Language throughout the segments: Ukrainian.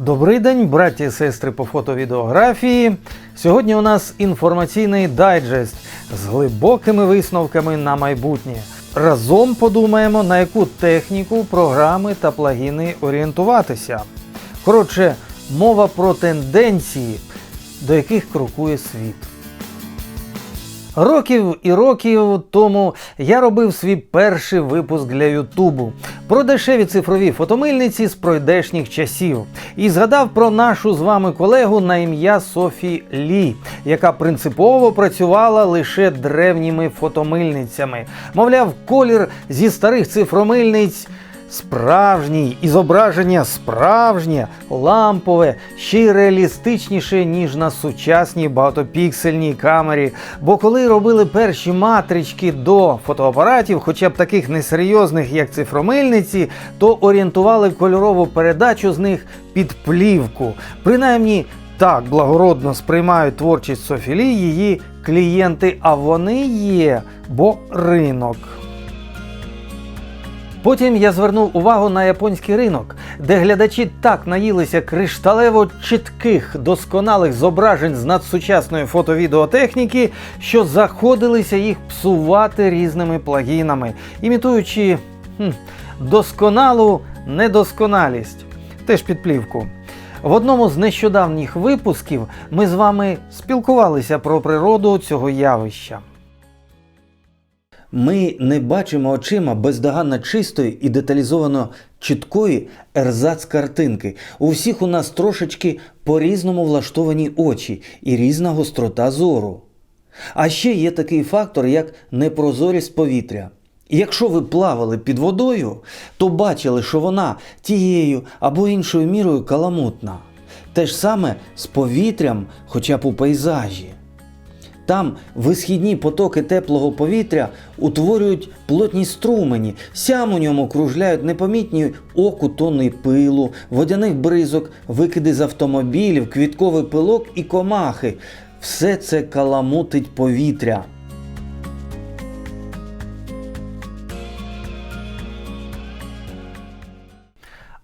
Добрий день, браті і сестри по фото-відеографії. Сьогодні у нас інформаційний дайджест з глибокими висновками на майбутнє. Разом подумаємо, на яку техніку, програми та плагіни орієнтуватися. Коротше, мова про тенденції, до яких крокує світ. Років і років тому я робив свій перший випуск для Ютубу про дешеві цифрові фотомильниці з пройдешніх часів і згадав про нашу з вами колегу на ім'я Софі Лі, яка принципово працювала лише древніми фотомильницями. Мовляв, колір зі старих цифромильниць. Справжній і зображення справжнє, лампове, ще й реалістичніше, ніж на сучасній багатопіксельній камері. Бо коли робили перші матрички до фотоапаратів, хоча б таких несерйозних, як цифромильниці, то орієнтували кольорову передачу з них під плівку. Принаймні. Так благородно сприймають творчість Софілі її клієнти, а вони є, бо ринок. Потім я звернув увагу на японський ринок, де глядачі так наїлися кришталево чітких досконалих зображень з надсучасної фото-відеотехніки, що заходилися їх псувати різними плагінами, імітуючи хм, досконалу недосконалість. Теж під плівку. В одному з нещодавніх випусків ми з вами спілкувалися про природу цього явища. Ми не бачимо очима бездоганно чистої і деталізовано чіткої ерзац картинки. У всіх у нас трошечки по-різному влаштовані очі і різна гострота зору. А ще є такий фактор, як непрозорість повітря. Якщо ви плавали під водою, то бачили, що вона тією або іншою мірою каламутна. Те ж саме з повітрям, хоча б у пейзажі. Там висхідні потоки теплого повітря утворюють плотні струмені, сям у ньому кружляють непомітні оку тонни пилу, водяних бризок, викиди з автомобілів, квітковий пилок і комахи. Все це каламутить повітря.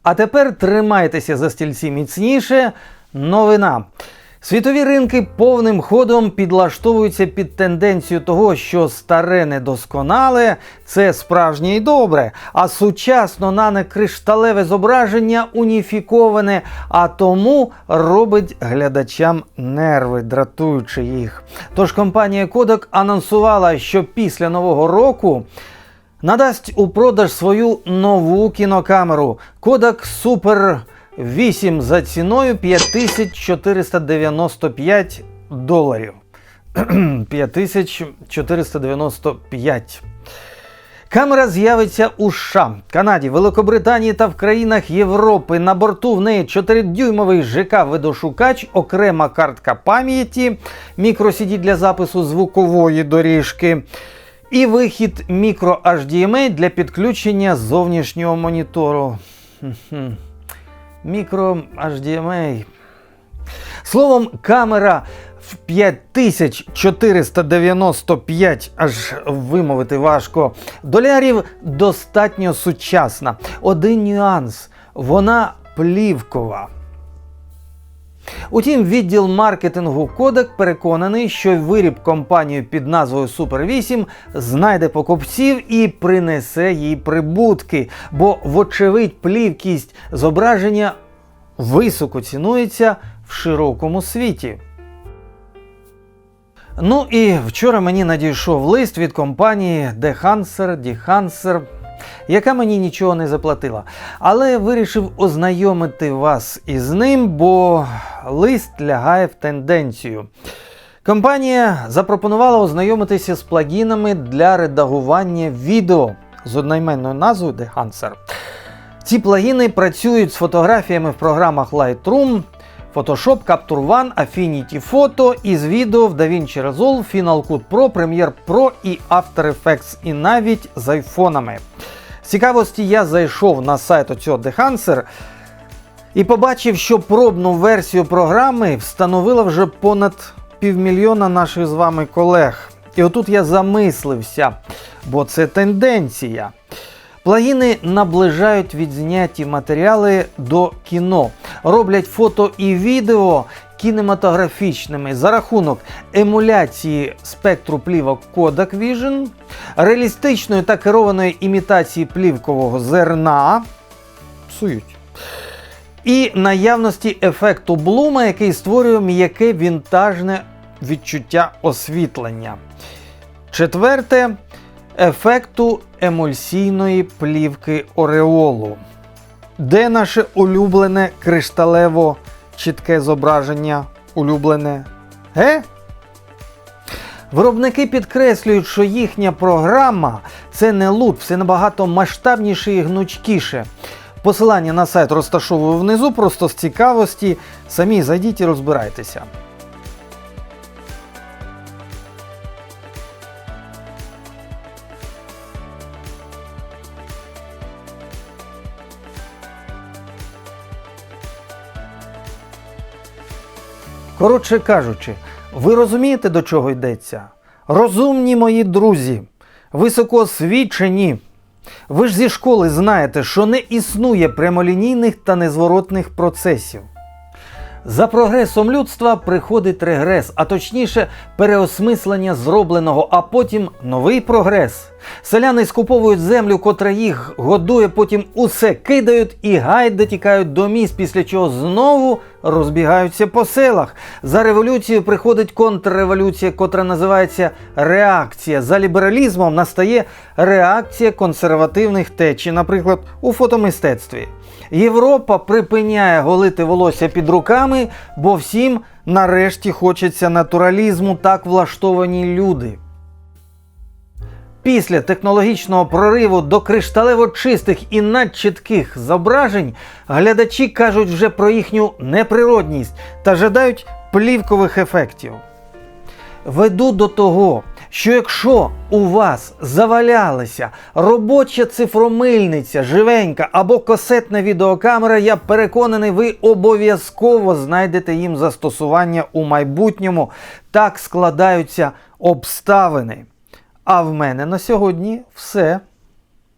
А тепер тримайтеся за стільці міцніше. Новина. Світові ринки повним ходом підлаштовуються під тенденцію того, що старе недосконале це справжнє і добре, а сучасно нане кришталеве зображення уніфіковане, а тому робить глядачам нерви, дратуючи їх. Тож компанія Kodak анонсувала, що після нового року. Надасть у продаж свою нову кінокамеру Kodak Super 8 за ціною 5495 доларів. 5495. Камера з'явиться у США, Канаді, Великобританії та в країнах Європи. На борту в неї 4-дюймовий ЖК-видошукач, окрема картка пам'яті, мікросіді для запису звукової доріжки. І вихід мікро HDMI для підключення зовнішнього монітору. Мікро HDMI. Словом, камера в 5495, аж вимовити важко, долярів достатньо сучасна. Один нюанс. Вона плівкова. Утім, відділ маркетингу Kodak переконаний, що виріб компанію під назвою Super 8 знайде покупців і принесе їй прибутки, бо, вочевидь, плівкість зображення високо цінується в широкому світі. Ну і вчора мені надійшов лист від компанії Dehancer, Dehancer, яка мені нічого не заплатила. Але вирішив ознайомити вас із ним, бо лист лягає в тенденцію. Компанія запропонувала ознайомитися з плагінами для редагування відео з одноіменною назвою Dehancer. Ці плагіни працюють з фотографіями в програмах Lightroom, Photoshop, Capture One, Affinity Photo і з відео в DaVinci Resolve, Final Cut Pro, Premiere Pro і After Effects, і навіть з айфонами. Цікавості я зайшов на сайт оцього Dehancer і побачив, що пробну версію програми встановила вже понад півмільйона наших з вами колег. І отут я замислився, бо це тенденція. Плагіни наближають відзняті матеріали до кіно, роблять фото і відео кінематографічними за рахунок емуляції спектру плівок Kodak Vision, реалістичної та керованої імітації плівкового зерна. Псують. І наявності ефекту Блума, який створює м'яке вінтажне відчуття освітлення. Четверте ефекту емульсійної плівки Ореолу. Де наше улюблене кришталево чітке зображення? Улюблене? Ге? Виробники підкреслюють, що їхня програма це не лут, все набагато масштабніше і гнучкіше. Посилання на сайт розташовую внизу, просто з цікавості. Самі зайдіть і розбирайтеся. Коротше кажучи, ви розумієте, до чого йдеться? Розумні мої друзі, високоосвічені. Ви ж зі школи знаєте, що не існує прямолінійних та незворотних процесів. За прогресом людства приходить регрес, а точніше переосмислення зробленого, а потім новий прогрес. Селяни скуповують землю, котра їх годує, потім усе кидають і гайде тікають до міст, після чого знову розбігаються по селах. За революцією приходить контрреволюція, котра називається реакція. За лібералізмом настає реакція консервативних течій, наприклад, у фотомистецтві. Європа припиняє голити волосся під руками, бо всім нарешті хочеться натуралізму, так влаштовані люди. Після технологічного прориву до кришталево чистих і надчітких зображень глядачі кажуть вже про їхню неприродність та жадають плівкових ефектів. Веду до того, що якщо у вас завалялася робоча цифромильниця, живенька або касетна відеокамера, я переконаний, ви обов'язково знайдете їм застосування у майбутньому. Так складаються обставини. А в мене на сьогодні все.